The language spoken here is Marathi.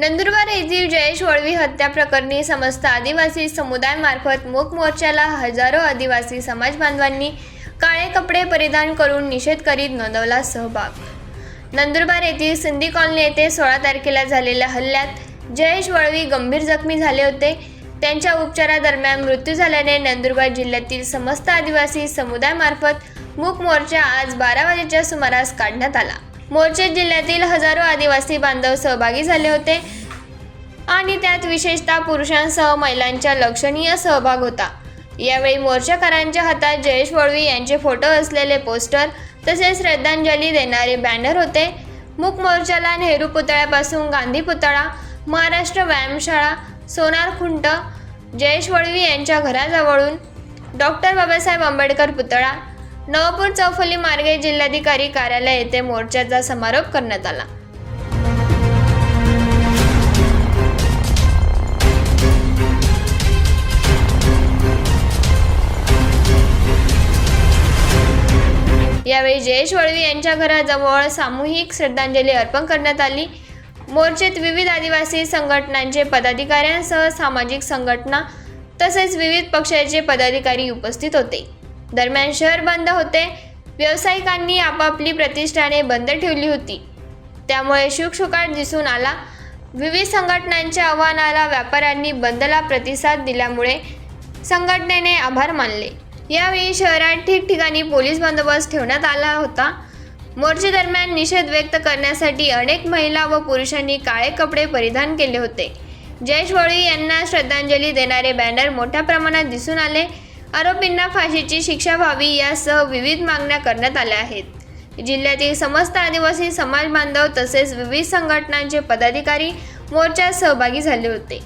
नंदुरबार येथील जयेश वळवी हत्या प्रकरणी समस्त आदिवासी समुदायामार्फत मूक मोर्चाला हजारो आदिवासी समाज बांधवांनी काळे कपडे परिधान करून निषेध करीत नोंदवला सहभाग. नंदुरबार येथील सिंधी कॉलनी येथे सोळा तारखेला झालेल्या हल्ल्यात जयेश वळवी गंभीर जखमी झाले होते. त्यांच्या उपचारादरम्यान मृत्यू झाल्याने नंदुरबार जिल्ह्यातील समस्त आदिवासी समुदायामार्फत मूक मोर्चा आज बारा वाजेच्या सुमारास काढण्यात आला. मोर्चात जिल्ह्यातील हजारो आदिवासी बांधव सहभागी झाले होते. आणि त्यात विशेषतः पुरुषांसह महिलांचा लक्षणीय सहभाग होता. यावेळी मोर्चाकारांच्या हातात जयेश वळवी यांचे फोटो असलेले पोस्टर तसेच श्रद्धांजली देणारे बॅनर होते. मूक मोर्चाला नेहरू पुतळ्यापासून गांधी पुतळा महाराष्ट्र व्यायामशाळा सोनार खुंट जयेश वळवी यांच्या घराजवळून डॉक्टर बाबासाहेब आंबेडकर पुतळा नवपूर चौफली मार्गे जिल्हाधिकारी कार्यालय येथे मोर्चाचा समारोप करण्यात आला. यावेळी जयेश वळवी यांच्या घराजवळ सामूहिक श्रद्धांजली अर्पण करण्यात आली. मोर्चेत विविध आदिवासी संघटनांचे पदाधिकाऱ्यांसह सामाजिक संघटना तसेच विविध पक्षाचे पदाधिकारी उपस्थित होते. दरम्यान शहर बंद होते. व्यावसायिकांनी आपापली प्रतिष्ठाने बंद ठेवली होती. त्यामुळे शुकशुकाट दिसून आला. विविध संघटनांच्या आव्हानाला व्यापाऱ्यांनी बंदला प्रतिसाद दिल्यामुळे संघटनेने आभार मानले. यावेळी शहरात ठिकठिकाणी पोलीस बंदोबस्त ठेवण्यात आला होता. मोर्चेदरम्यान निषेध व्यक्त करण्यासाठी अनेक महिला व पुरुषांनी काळे कपडे परिधान केले होते. जयेश वळी यांना श्रद्धांजली देणारे बॅनर मोठ्या प्रमाणात दिसून आले. आरोपींना फाशीची शिक्षा व्हावी यासह विविध मागण्या करण्यात आल्या आहेत. जिल्ह्यातील समस्त आदिवासी समाज बांधव तसेच विविध संघटनांचे पदाधिकारी मोर्चात सहभागी झाले होते.